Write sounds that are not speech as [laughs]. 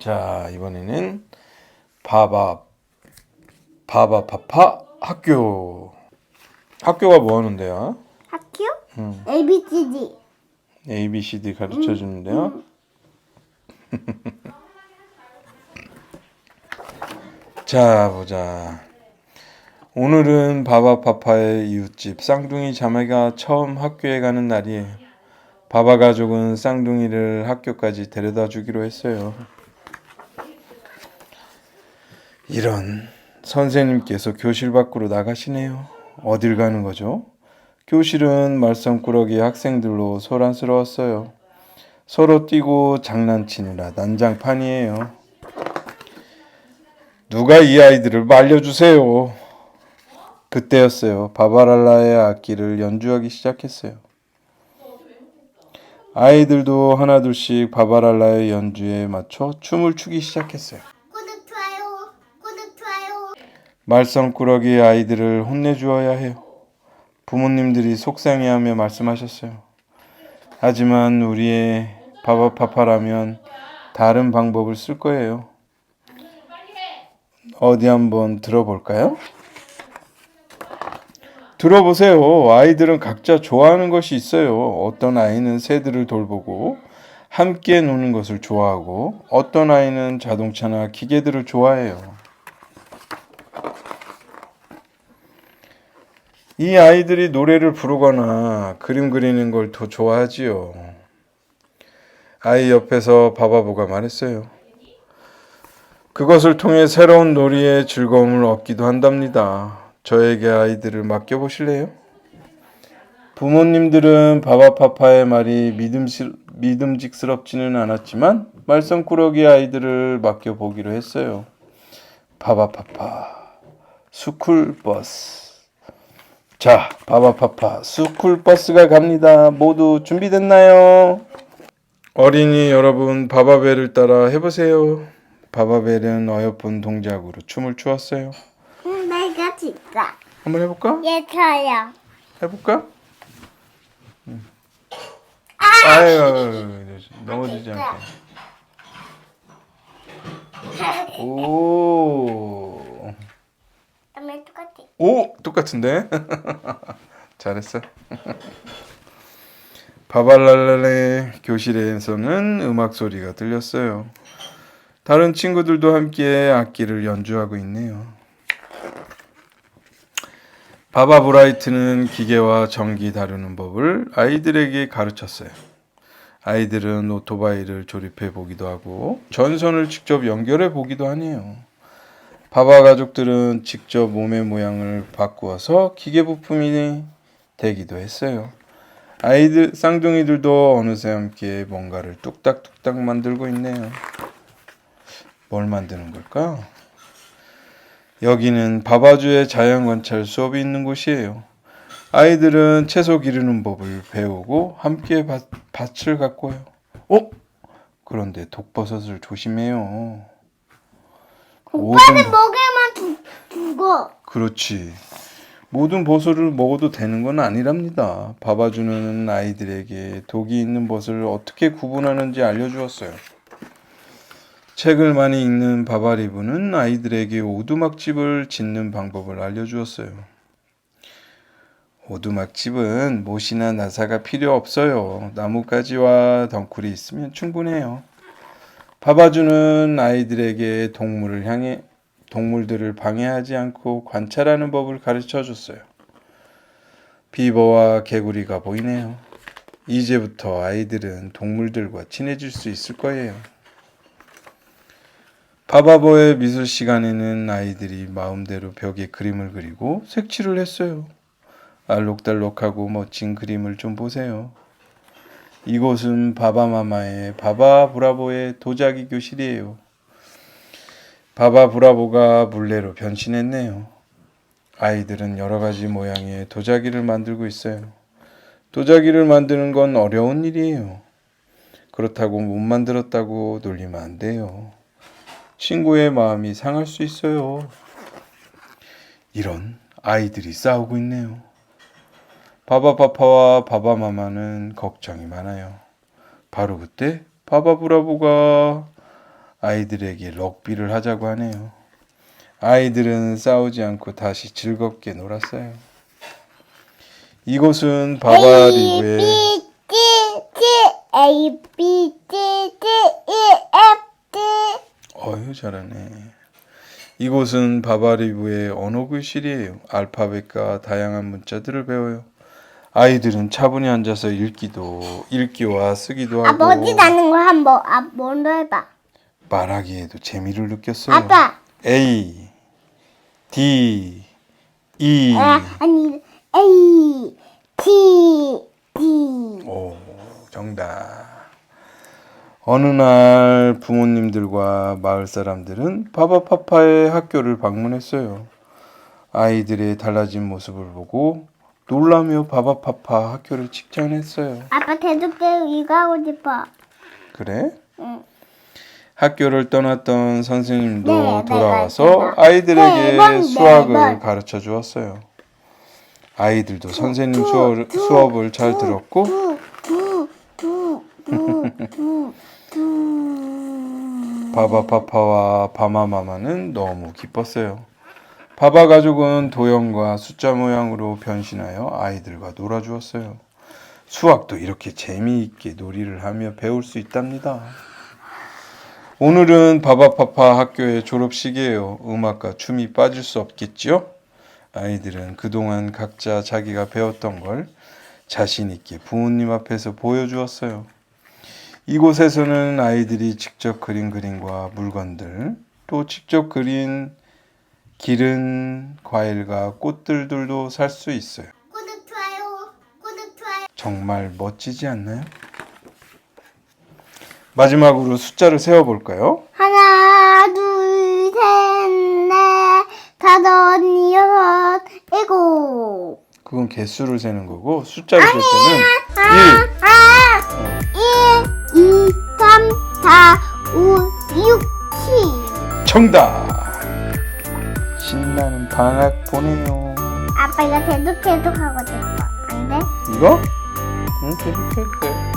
자, 이번에는 바바 바바파파 학교. 학교가 뭐 하는데요? 학교? 음. ABCD. A, B, C, D 가르쳐 주는데요. 자, 보자. 오늘은 바바파파의 이웃집 쌍둥이 자매가 처음 학교에 가는 날이에요. 바바 가족은 쌍둥이를 학교까지 데려다 주기로 했어요. 이런 선생님께서 교실 밖으로 나가시네요. 어딜 가는 거죠? 교실은 말썽꾸러기 학생들로 소란스러웠어요. 서로 뛰고 장난치느라 난장판이에요. 누가 이 아이들을 말려주세요. 그때였어요. 바바랄라의 악기를 연주하기 시작했어요. 아이들도 하나둘씩 바바랄라의 연주에 맞춰 춤을 추기 시작했어요. 말썽꾸러기 아이들을 혼내주어야 해요. 부모님들이 속상해하며 말씀하셨어요. 하지만 우리의 바바파파라면 다른 방법을 쓸 거예요. 어디 한번 들어볼까요? 들어보세요. 아이들은 각자 좋아하는 것이 있어요. 어떤 아이는 새들을 돌보고 함께 노는 것을 좋아하고 어떤 아이는 자동차나 기계들을 좋아해요. 이 아이들이 노래를 부르거나 그림 그리는 걸 더 좋아하지요. 아이 옆에서 바바보가 말했어요. 그것을 통해 새로운 놀이의 즐거움을 얻기도 한답니다. 저에게 아이들을 맡겨보실래요? 부모님들은 바바파파의 말이 믿음시, 믿음직스럽지는 않았지만 말썽꾸러기 아이들을 맡겨보기로 했어요. 바바파파 스쿨버스 자, 바바파파 스쿨버스가 갑니다. 모두 준비됐나요? 어린이 여러분, 바바벨을 따라 해보세요. 바바벨은 어여쁜 동작으로 춤을 추었어요. 응, 내가 진짜. 한번 해볼까? 얘 저요. 해볼까? 응. 아유, 넘어지지 않게. [laughs] 오, 똑같아. 오, 똑같은데? [laughs] 잘했어. [laughs] 바발랄랄의 교실에서는 음악 소리가 들렸어요. 다른 친구들도 함께 악기를 연주하고 있네요. 바바 브라이트는 기계와 전기 다루는 법을 아이들에게 가르쳤어요. 아이들은 오토바이를 조립해 보기도 하고 전선을 직접 연결해 보기도 하네요. 바바 가족들은 직접 몸의 모양을 바꾸어서 기계 부품이 되기도 했어요. 아이들 쌍둥이들도 어느새 함께 뭔가를 뚝딱뚝딱 만들고 있네요. 뭘 만드는 걸까? 여기는 바바주의 자연 관찰 수업이 있는 곳이에요. 아이들은 채소 기르는 법을 배우고 함께 밭, 밭을 가꿔요. 어? 그런데 독버섯을 조심해요. 모든 먹으면 두, 죽어. 그렇지. 모든 버섯을 먹어도 되는 건 아니랍니다. 바바주는 아이들에게 독이 있는 버섯을 어떻게 구분하는지 알려주었어요. 책을 많이 읽는 바바리브는 아이들에게 오두막집을 짓는 방법을 알려주었어요. 오두막집은 못이나 나사가 필요 없어요. 나뭇가지와 덩쿨이 있으면 충분해요. 바바주는 아이들에게 동물을 향해 동물들을 방해하지 않고 관찰하는 법을 가르쳐 줬어요. 비버와 개구리가 보이네요. 이제부터 아이들은 동물들과 친해질 수 있을 거예요. 바바버의 미술 시간에는 아이들이 마음대로 벽에 그림을 그리고 색칠을 했어요. 알록달록하고 멋진 그림을 좀 보세요. 이곳은 바바마마의 바바 브라보의 도자기 교실이에요. 바바 브라보가 물레로 변신했네요. 아이들은 여러 가지 모양의 도자기를 만들고 있어요. 도자기를 만드는 건 어려운 일이에요. 그렇다고 못 만들었다고 놀리면 안 돼요. 친구의 마음이 상할 수 있어요. 이런 아이들이 싸우고 있네요. 바바파파와 바바마마는 걱정이 많아요. 바로 그때 바바브라보가 아이들에게 럭비를 하자고 하네요. 아이들은 싸우지 않고 다시 즐겁게 놀았어요. 이곳은 바바리브의 A, B, C, D, E, F, D. 어휴 잘하네. 이곳은 바바리브의 언어 교실이에요. 알파벳과 다양한 문자들을 배워요. 아이들은 차분히 앉아서 읽기도 읽기와 쓰기도 아, 하고 나는 거 한번 아, 먼저 해봐. 말하기에도 재미를 느꼈어요. 아빠. A, D, E. 아, 아니 A, T, D. 오, 정답. 어느 날 부모님들과 마을 사람들은 바바파파의 학교를 방문했어요. 아이들의 달라진 모습을 보고 놀라며 바바파파 학교를 칭찬했어요. 아빠 계속해서 이거 하고 싶어. 그래? 응. 학교를 떠났던 선생님도 네, 네, 돌아와서 맞습니다. 아이들에게 네 번, 네 수학을 번. 가르쳐 주었어요. 아이들도 선생님 수업을, 수업을 잘 들었고 두, 두, 두, 두, 두, 두. 바바파파와 바마마마는 너무 기뻤어요. 바바 가족은 도형과 숫자 모양으로 변신하여 아이들과 놀아주었어요. 수학도 이렇게 재미있게 놀이를 하며 배울 수 있답니다. 오늘은 바바파파 학교의 졸업식이에요. 음악과 춤이 빠질 수 없겠지요? 아이들은 그동안 각자 자기가 배웠던 걸 자신 있게 부모님 앞에서 보여주었어요. 이곳에서는 아이들이 직접 그린 그림과 물건들, 또 직접 그린 기른 과일과 꽃들들도 살 수 있어요. 구독, 좋아요. 구독, 좋아요. 정말 멋지지 않나요? 마지막으로 숫자를 세어 볼까요? 하나, 둘, 셋, 넷, 다섯, 여섯, 일곱. 그건 개수를 세는 거고 숫자를 셀 때는 아, 1, 2, 3, 4, 5, 6, 7. 1 정답! 방학 보내요. 아빠 이거 계속 계속 하고 싶어. 안 돼? 이거? 응, 계속 해도 돼.